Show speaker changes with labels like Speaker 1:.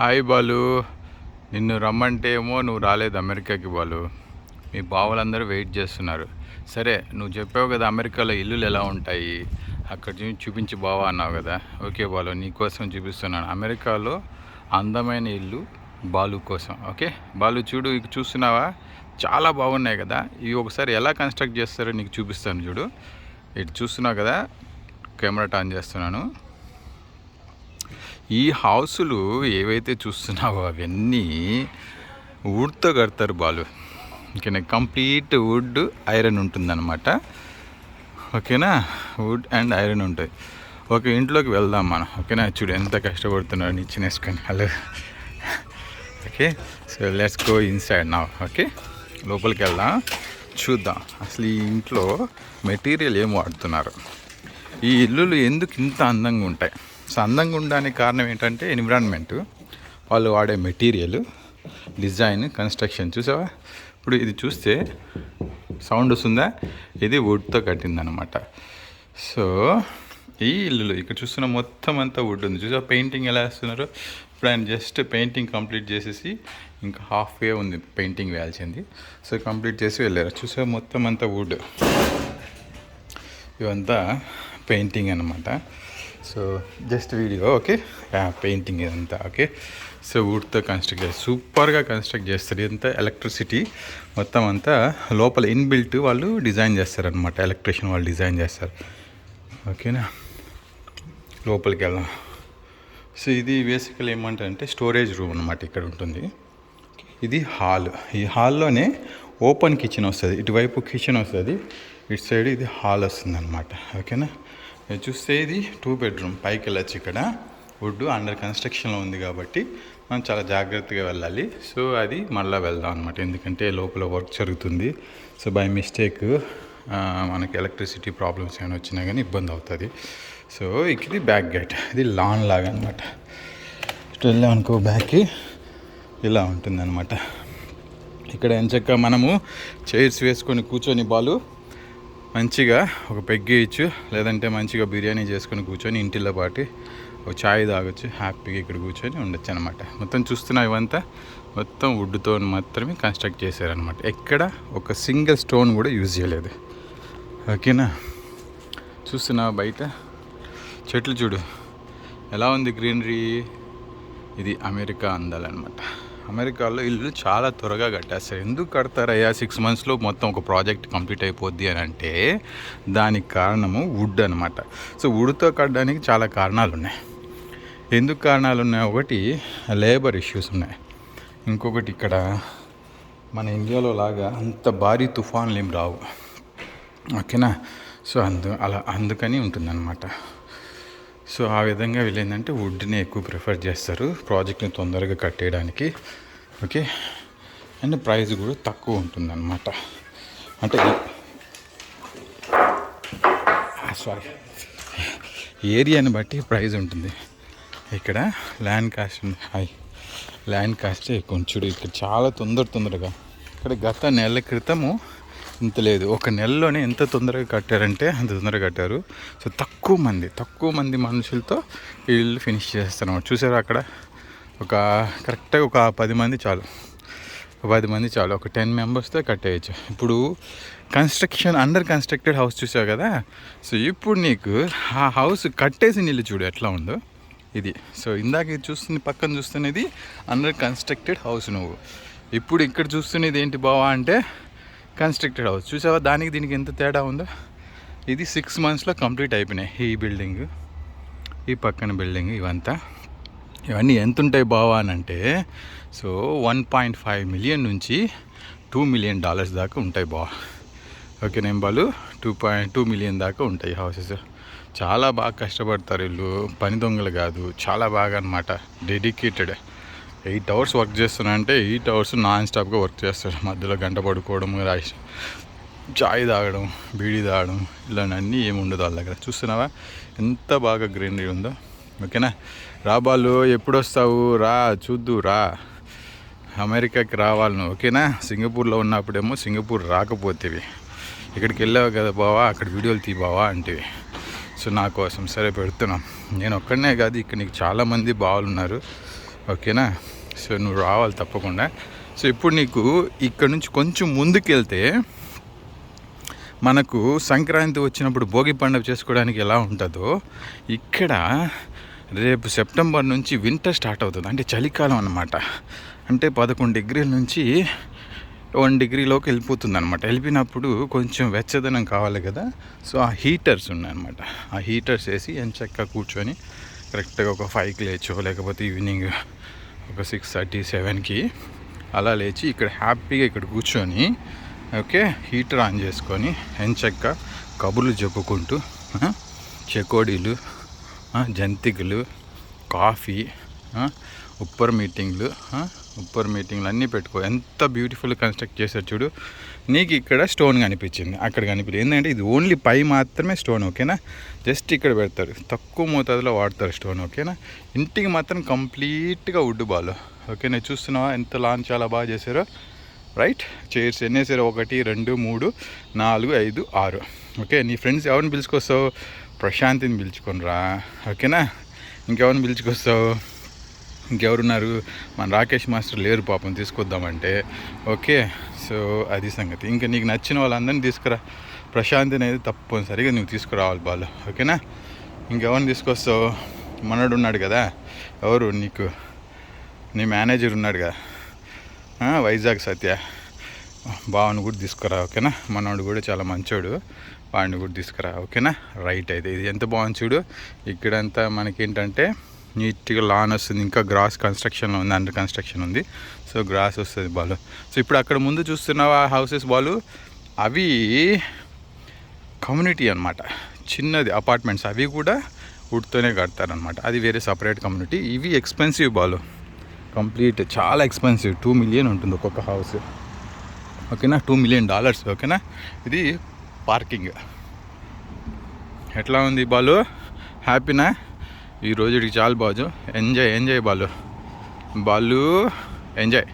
Speaker 1: Hi Balu. నిన్ను రమ్మంటే ఏమో నువ్వు రాలేదు అమెరికాకి బాలు. మీ బావలందరూ వెయిట్ చేస్తున్నారు. సరే నువ్వు చెప్పావు కదా అమెరికాలో ఇల్లులు ఎలా ఉంటాయి? అక్కడ చూ- చూపించి బావా అన్నావు కదా. ఓకే బాలు నీకోసం చూపిస్తున్నాను. అమెరికాలో అందమైన ఇల్లు బాలు కోసం. ఓకే? బాలు చూడు ఇక చూస్తున్నావా? చాలా బాగున్నాయి కదా. ఇవి ఒకసారి ఎలా కన్స్ట్రక్ట్ చేస్తారో నీకు చూపిస్తాను చూడు. ఇటు చూస్తున్నావు కదా కెమెరా ఆన్ చేస్తున్నాను. ఈ హౌసులు ఏవైతే చూస్తున్నావో అవన్నీ వుడ్తో కడతారు బాలు. ఓకేనా? కంప్లీట్ వుడ్ ఐరన్ ఉంటుందన్నమాట. ఓకేనా? వుడ్ అండ్ ఐరన్ ఉంటాయి. ఒక ఇంట్లోకి వెళ్దాం మనం. ఓకేనా? చూడు ఎంత కష్టపడుతున్నాడు నిచ్చిన వేసుకొని hello. Okay so let's go inside నా. ఓకే లోపలికి వెళ్దాం. చూద్దాం. అసలు ఈ ఇంట్లో మెటీరియల్ ఏం వాడుతున్నారు? ఈ ఇల్లులు ఎందుకు ఇంత అందంగా ఉంటాయి? సో అందంగా ఉండడానికి కారణం ఏంటంటే ఎన్విరాన్మెంట్. వాళ్ళు వాడే మెటీరియల్ డిజైన్ కన్స్ట్రక్షన్ చూసావా? ఇప్పుడు ఇది చూస్తే సౌండ్ వస్తుందా? ఇది వుడ్తో కట్టిందనమాట సో ఈ ఇల్లులు ఇక్కడ చూస్తున్న మొత్తం అంతా వుడ్ ఉంది. చూసా పెయింటింగ్ ఎలా వేస్తున్నారు? ఇప్పుడు ఆయన జస్ట్ పెయింటింగ్ కంప్లీట్ చేసేసి ఇంకా హాఫ్ వే ఉంది పెయింటింగ్ వేయాల్సింది. సో కంప్లీట్ చేసి వెళ్ళారు. చూసా మొత్తం అంతా వుడ్. ఇవంతా పెయింటింగ్ అనమాట so just video okay painting ఇదంతా ఓకే సో వుడ్తో కన్స్ట్రక్ట్ చేస్తారు. సూపర్గా కన్స్ట్రక్ట్ చేస్తారు ఇదంతా ఎలక్ట్రిసిటీ మొత్తం అంతా లోపల ఇన్బిల్ట్ వాళ్ళు డిజైన్ చేస్తారనమాట ఎలక్ట్రిషియన్ వాళ్ళు డిజైన్ చేస్తారు. ఓకేనా లోపలికి వెళ్దాం. సో ఇది బేసికల్ ఏమంటారంటే స్టోరేజ్ రూమ్ అనమాట ఇక్కడ ఉంటుంది. ఇది హాల్ ఈ హాల్లోనే ఓపెన్ కిచెన్ వస్తుంది. ఇటువైపు కిచెన్ వస్తుంది. ఇటు సైడ్ ఇది హాల్ వస్తుంది అనమాట ఓకేనా చూస్తే ఇది టూ బెడ్రూమ్ పైకి వెళ్ళచ్చు ఇక్కడ. వుడ్ అండర్ కన్స్ట్రక్షన్లో ఉంది కాబట్టి మనం చాలా జాగ్రత్తగా వెళ్ళాలి. సో అది మళ్ళీ వెళ్దాం అనమాట ఎందుకంటే లోపల వర్క్ జరుగుతుంది. సో బై మిస్టేక్ మనకి ఎలక్ట్రిసిటీ ప్రాబ్లమ్స్ ఏమైనా వచ్చినా కానీ ఇబ్బంది అవుతుంది. సో ఇది బ్యాక్ గేట్ ఇది లాన్ లాగా అనమాట ఇటు వెళ్ళామనుకో బ్యాక్కి ఇలా ఉంటుందన్నమాట. ఇక్కడ ఎంచక్క మనము చైర్స్ వేసుకొని కూర్చొని బాలు? మంచిగా ఒక పెగ్గేయచ్చు లేదంటే మంచిగా బిర్యానీ చేసుకొని కూర్చొని ఇంటిలో పాటి ఒక ఛాయ్ తాగొచ్చు హ్యాపీగా ఇక్కడ కూర్చొని ఉండొచ్చు అనమాట మొత్తం చూస్తున్నా ఇవంతా మొత్తం వుడ్తో మాత్రమే కన్స్ట్రక్ట్ చేశారనమాట ఎక్కడ ఒక సింగిల్ స్టోన్ కూడా యూజ్ చేయలేదు. ఓకేనా? చూస్తున్నా బయట. చెట్లు చూడు. ఎలా ఉంది గ్రీనరీ? ఇది అమెరికా అందాలన్నమాట. అమెరికాలో ఇల్లు చాలా త్వరగా కట్టేస్తారు. ఎందుకు కడతారయ్యా? సిక్స్ మంత్స్లో మొత్తం ఒక ప్రాజెక్ట్ కంప్లీట్ అయిపోద్ది అని అంటే దానికి కారణము వుడ్ అనమాట సో వుడ్తో కట్టడానికి చాలా కారణాలు ఉన్నాయి. ఎందుకు కారణాలు ఉన్నాయి? ఒకటి లేబర్ ఇష్యూస్ ఉన్నాయి. ఇంకొకటి ఇక్కడ మన ఇండియాలో లాగా అంత భారీ తుఫాన్లు ఏం రావు. ఓకేనా? సో అందు అలా అందుకని ఉంటుందన్నమాట. సో ఆ విధంగా వీళ్ళు ఏంటంటే వుడ్ని ఎక్కువ ప్రిఫర్ చేస్తారు. ప్రాజెక్ట్ని తొందరగా కట్టేయడానికి. ఓకే అండ్ ప్రైస్ కూడా తక్కువ ఉంటుందన్నమాట. అంటే సారీ ఏరియాని బట్టి ప్రైస్ ఉంటుంది. ఇక్కడ land cost high high land cost ఎక్కువ చూడు ఇక్కడ చాలా తొందర తొందరగా. ఇక్కడ గత నెల క్రితము ఇంత లేదు. ఒక నెలలోనే ఎంత తొందరగా కట్టారంటే అంత తొందరగా కట్టారు. సో తక్కువ మంది తక్కువ మంది మనుషులతో వీళ్ళు ఫినిష్ చేస్తున్నారు చూసారు అక్కడ? ఒక కరెక్ట్గా ఒక పది మంది చాలు. ఒక పది మంది చాలు. ఒక టెన్ మెంబర్స్తో కట్టేయచ్చు. ఇప్పుడు కన్స్ట్రక్షన్ అండర్ కన్స్ట్రక్టెడ్ హౌస్ చూసావు కదా? సో ఇప్పుడు నీకు ఆ హౌస్ కట్టేసి నీళ్ళు చూడు ఎట్లా ఉందో. ఇది. సో ఇందాక ఇది చూస్తుంది పక్కన చూస్తున్నది అండర్ కన్స్ట్రక్టెడ్ హౌస్ నువ్వు. ఇప్పుడు ఇక్కడ చూస్తున్నది ఏంటి బావా అంటే కన్స్ట్రక్టెడ్ హౌస్. చూసావా? దానికి దీనికి ఎంత తేడా ఉందో? ఇది సిక్స్ మంత్స్లో కంప్లీట్ అయిపోయినాయి ఈ బిల్డింగ్ ఈ పక్కన బిల్డింగ్ ఇవంతా. ఇవన్నీ ఎంత ఉంటాయి బావా అని అంటే so one point five million నుంచి టూ మిలియన్ డాలర్స్ దాకా ఉంటాయి బావా. ఓకే నేను Balu? Two point two million దాకా ఉంటాయి హౌసెస్ చాలా బాగా కష్టపడతారు వీళ్ళు. పని దొంగలు కాదు. చాలా బాగా అనమాట డెడికేటెడ్ ఎయిట్ అవర్స్ వర్క్ చేస్తున్నా అంటే ఎయిట్ అవర్స్ నాన్ స్టాప్గా వర్క్ చేస్తాడు. మధ్యలో గంట పడుకోవడం రాసి చాయ్ తాగడం బీడీ తాగడం ఇలాంటివన్నీ ఏమి ఉండదు వాళ్ళ దగ్గర. చూస్తున్నావా? ఎంత బాగా గ్రీనరీ ఉందో. ఓకేనా? రా బాలు ఎప్పుడు వస్తావు రా చూద్దు రా. అమెరికాకి రావాలను ఓకేనా? సింగపూర్లో ఉన్నప్పుడేమో సింగపూర్ రాకపోతేవి. ఇక్కడికి వెళ్ళావు కదా బావా అక్కడ వీడియోలు తీ బావా అంటివి. సో నా కోసం సరే పెడుతున్నాం. నేను ఒక్కడనే కాదు ఇక్కడ నీకు చాలామంది బావులు ఉన్నారు ఓకేనా? సో నువ్వు రావాలి తప్పకుండా. సో ఇప్పుడు నీకు ఇక్కడ నుంచి కొంచెం ముందుకెళ్తే మనకు సంక్రాంతి వచ్చినప్పుడు భోగి పండుగ చేసుకోవడానికి ఎలా ఉంటుందో ఇక్కడ రేపు సెప్టెంబర్ నుంచి వింటర్ స్టార్ట్ అవుతుంది. అంటే చలికాలం అన్నమాట. అంటే పదకొండు డిగ్రీల నుంచి వన్ డిగ్రీలోకి వెళ్ళిపోతుంది అనమాట వెళ్ళిపోయినప్పుడు కొంచెం వెచ్చదనం కావాలి కదా. సో ఆ హీటర్స్ ఉన్నాయన్నమాట. ఆ హీటర్స్ వేసి ఎంచక్క కూర్చొని కరెక్ట్గా ఒక ఫైవ్కి లేచో లేకపోతే ఈవినింగ్ ఒక సిక్స్ థర్టీ సెవెన్కి అలా లేచి ఇక్కడ హ్యాపీగా ఇక్కడ కూర్చొని ఓకే హీటర్ ఆన్ చేసుకొని ఎంచక్క కబుర్లు చెప్పుకుంటూ చెకోడీలు జంతికలు కాఫీ ఉప్పర్ మీటింగ్లు ఉప్పర్ మీటింగ్లు అన్నీ పెట్టుకో ఎంత బ్యూటిఫుల్ కన్స్ట్రక్ట్ చేశారు చూడు. నీకు ఇక్కడ స్టోన్ కనిపించింది. అక్కడ కనిపించింది. ఏంటంటే ఇది ఓన్లీ పై మాత్రమే స్టోన్ ఓకేనా? జస్ట్ ఇక్కడ పెడతారు. తక్కువ మోతాదులో వాడతారు స్టోన్ ఓకేనా? ఇంటికి మాత్రం కంప్లీట్గా వుడ్ బాల్ ఓకేనా? చూస్తున్నావా? ఎంత లాంచ్ చాలా బాగా చేశారో. రైట్? చైర్స్ ఎన్ని వేసారు ఒకటి రెండు మూడు నాలుగు ఐదు ఆరు. ఓకే నీ ఫ్రెండ్స్ ఎవరిని పిలుచుకొస్తావు? ప్రశాంతిని పిలుచుకుని రా ఓకేనా? ఇంకెవరిని పిలుచుకొస్తావు? ఇంకెవరున్నారు? మన రాకేష్ మాస్టర్ లేరు పాపం తీసుకొద్దామంటే. ఓకే సో అది సంగతి. ఇంకా నీకు నచ్చిన వాళ్ళందరినీ తీసుకురా. ప్రశాంత్ అనేది తప్పనిసరిగా నువ్వు తీసుకురావాలి బాలు. ఓకేనా? ఇంకెవరిని తీసుకొస్తావు? మనడు ఉన్నాడు కదా. ఎవరు? నీకు. నీ మేనేజర్ ఉన్నాడు కదా. వైజాగ్ సత్య. బావని కూడా తీసుకురా ఓకేనా? మనోడు కూడా చాలా మంచోడు. వాడిని కూడా తీసుకురా ఓకేనా? రైట్ అయితే. ఇది ఎంత బాగుంది చూడు. ఇక్కడంతా మనకేంటంటే నీట్గా లాన్ వస్తుంది ఇంకా గ్రాస్ కన్స్ట్రక్షన్లో ఉంది అండర్ కన్స్ట్రక్షన్ ఉంది. సో గ్రాస్ వస్తుంది బాలు. సో ఇప్పుడు అక్కడ ముందు చూస్తున్నావా హౌసెస్ బాలు అవి కమ్యూనిటీ అనమాట చిన్నది అపార్ట్మెంట్స్. అవి కూడా వుడ్తోనే కడతారనమాట అది వేరే సపరేట్ కమ్యూనిటీ. ఇవి ఎక్స్పెన్సివ్ బాలు. కంప్లీట్ చాలా ఎక్స్పెన్సివ్. టూ మిలియన్ ఉంటుంది ఒక్కొక్క హౌస్. ఓకేనా? టూ మిలియన్ డాలర్స్ ఓకేనా? ఇది పార్కింగ్. ఎట్లా ఉంది బాలు? హ్యాపీనా? ఈ రోజుకి చాలు Baju. Enjoy enjoy Balu. Balu enjoy